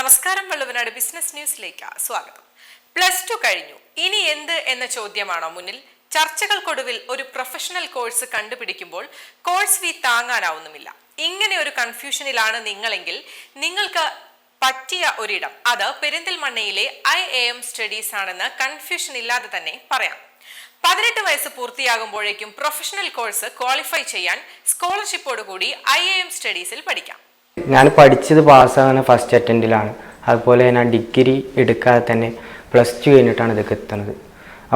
നമസ്കാരം വള്ളുവനാട് ബിസിനസ് ന്യൂസിലേക്ക് സ്വാഗതം. പ്ലസ് ടു കഴിഞ്ഞു. ഇനി എന്ത് എന്ന ചോദ്യമാണോ മുന്നിൽ? ചർച്ചകൾക്കൊടുവിൽ ഒരു പ്രൊഫഷണൽ കോഴ്സ് കണ്ടുപിടിക്കുമ്പോൾ കോഴ്സ് ഫീ താങ്ങാനാവുന്നുമില്ല. ഇങ്ങനെ ഒരു കൺഫ്യൂഷനിലാണ് നിങ്ങളെങ്കിൽ നിങ്ങൾക്ക് പറ്റിയ ഒരിടം. അത് പെരിന്തൽമണ്ണയിലെ ഐ എ എം സ്റ്റഡീസ് ആണെന്ന് കൺഫ്യൂഷൻ ഇല്ലാതെ തന്നെ പറയാം. പതിനെട്ട് വയസ്സ് പൂർത്തിയാകുമ്പോഴേക്കും പ്രൊഫഷണൽ കോഴ്സ് ക്വാളിഫൈ ചെയ്യാൻ സ്കോളർഷിപ്പോടുകൂടി ഐ എ എം സ്റ്റഡീസിൽ പഠിക്കാം. ഞാൻ പഠിച്ചത് പാസ്സാകുന്ന ഫസ്റ്റ് അറ്റൻഡിലാണ് അതുപോലെ ഞാൻ ഡിഗ്രി എടുക്കാതെ തന്നെ പ്ലസ് ടു കഴിഞ്ഞിട്ടാണ് ഇതൊക്കെ എത്തുന്നത്.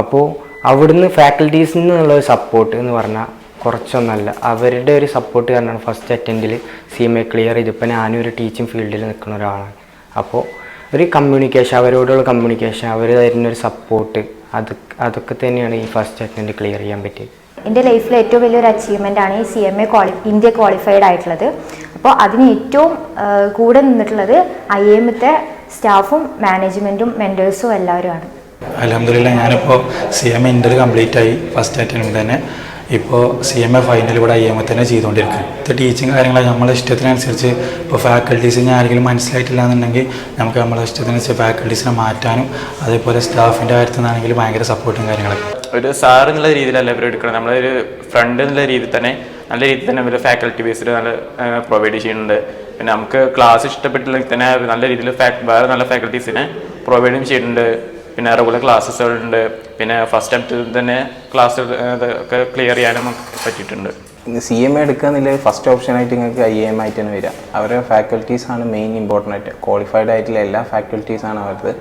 അപ്പോൾ അവിടുന്ന് ഫാക്കൽറ്റീസിൽ നിന്നുള്ള ഒരു സപ്പോർട്ട് എന്ന് പറഞ്ഞാൽ കുറച്ചൊന്നല്ല. അവരുടെ ഒരു സപ്പോർട്ട് കാരണമാണ് ഫസ്റ്റ് അറ്റൻഡിൽ സി എം എ ക്ലിയർ ചെയ്തിപ്പോൾ ഞാനും ഒരു ടീച്ചിങ് ഫീൽഡിൽ നിൽക്കുന്ന ഒരാളാണ്. അപ്പോൾ ഒരു കമ്മ്യൂണിക്കേഷൻ അവരോടുള്ള കമ്മ്യൂണിക്കേഷൻ അവർ തരുന്ന ഒരു സപ്പോർട്ട് അത് അതൊക്കെ തന്നെയാണ് ഈ ഫസ്റ്റ് അറ്റൻഡ് ക്ലിയർ ചെയ്യാൻ പറ്റിയത്. എന്റെ ലൈഫിലെ ഏറ്റവും വലിയൊരു അച്ചീവ്മെന്റ് ആണ് ഈ സി എം എ ക്വാളി ഇന്ത്യ ക്വാളിഫൈഡ് ആയിട്ടുള്ളത്. അപ്പോൾ അതിന് ഏറ്റവും കൂടെ നിന്നിട്ടുള്ളത് ഐ എമ്മത്തെ സ്റ്റാഫും മാനേജ്മെന്റും മെന്റേഴ്സും എല്ലാവരുമാണ്. അലഹമില്ല ഞാനിപ്പോൾ സി എം ഇന്റർ കംപ്ലീറ്റ് ആയി ഫസ്റ്റ് അറ്റംപ്റ്റ് തന്നെ ഇപ്പോൾ സി എം എ ഫൈനൽ ഇവിടെ ഐ എം എ തന്നെ ചെയ്തുകൊണ്ടിരിക്കുകയാണ് ഇത് ടീച്ചിങ് കാര്യങ്ങൾ നമ്മളെ ഇഷ്ടത്തിനനുസരിച്ച് ഇപ്പോൾ ഫാക്കൽറ്റീസിന് ആരെങ്കിലും മനസ്സിലായിട്ടില്ല എന്നുണ്ടെങ്കിൽ നമുക്ക് നമ്മളെ ഇഷ്ടത്തിനനുസരിച്ച് ഫാക്കൽറ്റീസിനെ മാറ്റാനും അതേപോലെ സ്റ്റാഫിന്റെ കാര്യത്തിൽ നിന്നാണെങ്കിൽ ഭയങ്കര സപ്പോർട്ടും കാര്യങ്ങളൊക്കെ. ഒരു സാർ എന്നുള്ള രീതിയിലല്ല ഇവർ എടുക്കണം നമ്മളൊരു ഫ്രണ്ട് എന്നുള്ള രീതിയിൽ തന്നെ നല്ല രീതിയിൽ തന്നെ ഇവർ ഫാക്കൽറ്റി ബേസ്ഡ് നല്ല പ്രൊവൈഡ് ചെയ്യുന്നുണ്ട്. പിന്നെ നമുക്ക് ക്ലാസ് ഇഷ്ടപ്പെട്ടില്ലെങ്കിൽ തന്നെ നല്ല രീതിയിൽ വേറെ നല്ല ഫാക്കൽറ്റീസിനെ പ്രൊവൈഡും ചെയ്യുന്നുണ്ട്. പിന്നെ റെഗുലർ ക്ലാസ്സുകളുണ്ട് പിന്നെ ഫസ്റ്റ് അറ്റംപ്റ്റ് തന്നെ ക്ലാസ് ഒക്കെ ക്ലിയർ ചെയ്യാനും പറ്റിയിട്ടുണ്ട്. സി എം എ എടുക്കുക എന്നുള്ളത് ഫസ്റ്റ് ഓപ്ഷനായിട്ട് നിങ്ങൾക്ക് ഐ എം ആയിട്ട് തന്നെ വരിക. അവരുടെ ഫാക്കൽറ്റീസ് ആണ് മെയിൻ ഇമ്പോർട്ടന്റ് ആയിട്ട്. ക്വാളിഫൈഡ് ആയിട്ടുള്ള എല്ലാ ഫാക്കൽറ്റീസ് ആണ് അവരത്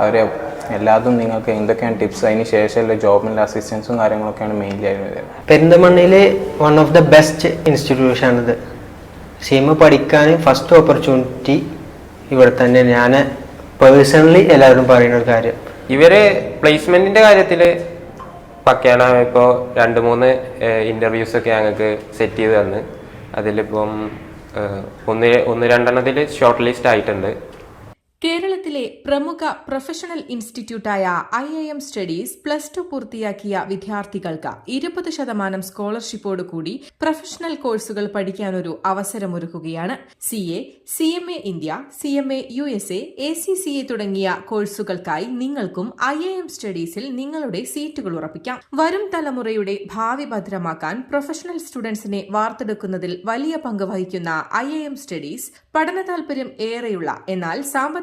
അവരെ എല്ലാതും നിങ്ങൾക്ക് എന്തൊക്കെയാണ് ടിപ്സ് അതിന് ശേഷമുള്ള ജോബിന്റെ അസിസ്റ്റൻസും കാര്യങ്ങളൊക്കെയാണ് മെയിൻലി ആയിട്ട് വരുന്നത്. പെരിന്തമണ്ണയിലെ വൺ ഓഫ് ദ ബെസ്റ്റ് ഇൻസ്റ്റിറ്റ്യൂഷനാണിത് സി എം പഠിക്കാൻ ഫസ്റ്റ് ഓപ്പർച്യൂണിറ്റി ഇവിടെ തന്നെ. ഞാൻ പേഴ്സണലി എല്ലാവരും പറയുന്ന ഒരു കാര്യം. ഇവർ പ്ലേസ്മെന്റിന്റെ കാര്യത്തിൽ പക്കയാണ് ഇപ്പോൾ രണ്ട് മൂന്ന് ഇന്റർവ്യൂസ് ഒക്കെ ഞങ്ങൾക്ക് സെറ്റ് ചെയ്ത് തന്ന്. അതിലിപ്പം ഒന്ന് ഒന്ന് രണ്ടെണ്ണത്തിൽ ഷോർട്ട് ലിസ്റ്റ് ആയിട്ടുണ്ട്. കേരളത്തിലെ പ്രമുഖ professional ഇൻസ്റ്റിറ്റ്യൂട്ടായ I I M studies plus two പൂർത്തിയാക്കിയ വിദ്യാർത്ഥികൾക്ക് ഇരുപത് ശതമാനം സ്കോളർഷിപ്പോട് കൂടി പ്രൊഫഷണൽ കോഴ്സുകൾ പഠിക്കാനൊരു അവസരമൊരുക്കുകയാണ്. C A C M A India C M A U S A A C C A തുടങ്ങിയ കോഴ്സുകൾക്കായി നിങ്ങൾക്കും ഐ ഐ എം സ്റ്റഡീസിൽ നിങ്ങളുടെ സീറ്റുകൾ ഉറപ്പിക്കാം. വരും തലമുറയുടെ ഭാവി ഭദ്രമാക്കാൻ പ്രൊഫഷണൽ സ്റ്റുഡൻസിനെ വാർത്തെടുക്കുന്നതിൽ വലിയ പങ്ക് വഹിക്കുന്ന ഐ ഐ എം സ്റ്റഡീസ് പഠന താൽപര്യം ഏറെയുള്ള എന്നാൽ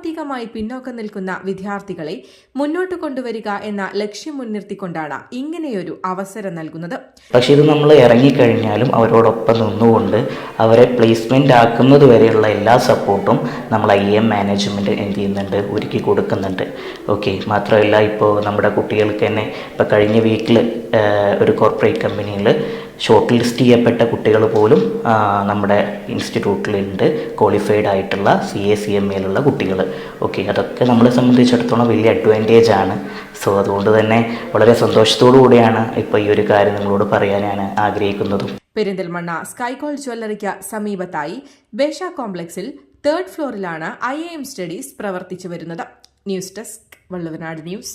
സാമ്പത്തികമായി പിന്നോക്കം നിൽക്കുന്ന വിദ്യാർത്ഥികളെ മുന്നോട്ട് കൊണ്ടുവരിക എന്ന ലക്ഷ്യം മുൻനിർത്തിക്കൊണ്ടാണ് ഇങ്ങനെയൊരു അവസരം നൽകുന്നത്. പക്ഷേ ഇത് നമ്മൾ ഇറങ്ങിക്കഴിഞ്ഞാലും അവരോടൊപ്പം നിന്നുകൊണ്ട് അവരെ പ്ലേസ്മെന്റ് ആക്കുന്നത് വരെയുള്ള എല്ലാ സപ്പോർട്ടും നമ്മൾ ഐ എം മാനേജ്മെന്റ് എന്ത് ചെയ്യുന്നുണ്ട്? ഒരുക്കി കൊടുക്കുന്നുണ്ട്. ഓക്കെ മാത്രമല്ല ഇപ്പോൾ നമ്മുടെ കുട്ടികൾക്ക് തന്നെ ഇപ്പോൾ കഴിഞ്ഞ വീക്കിൽ ഒരു കോർപ്പറേറ്റ് കമ്പനിയിൽ ഷോർട്ട് ലിസ്റ്റ് ചെയ്യപ്പെട്ട കുട്ടികൾ പോലും നമ്മുടെ ഇൻസ്റ്റിറ്റ്യൂട്ടിലുണ്ട്. ക്വാളിഫൈഡ് ആയിട്ടുള്ള സി എ സി എം എയിലുള്ള കുട്ടികൾ. ഓക്കെ അതൊക്കെ നമ്മളെ സംബന്ധിച്ചിടത്തോളം വലിയ അഡ്വാന്റേജ് ആണ്. സോ അതുകൊണ്ട് തന്നെ വളരെ സന്തോഷത്തോടു കൂടിയാണ് ഇപ്പോൾ ഈ ഒരു കാര്യം നിങ്ങളോട് പറയാൻ ഞാൻ ആഗ്രഹിക്കുന്നതും. പെരിന്തൽമണ്ണ സ്കൈകോൾ ജ്വല്ലറിക്ക് സമീപത്തായി ബേഷ കോംപ്ലക്സിൽ തേർഡ് ഫ്ലോറിലാണ് ഐ എം സ്റ്റഡീസ് പ്രവർത്തിച്ചു വരുന്നത്. News desk Valluvanad news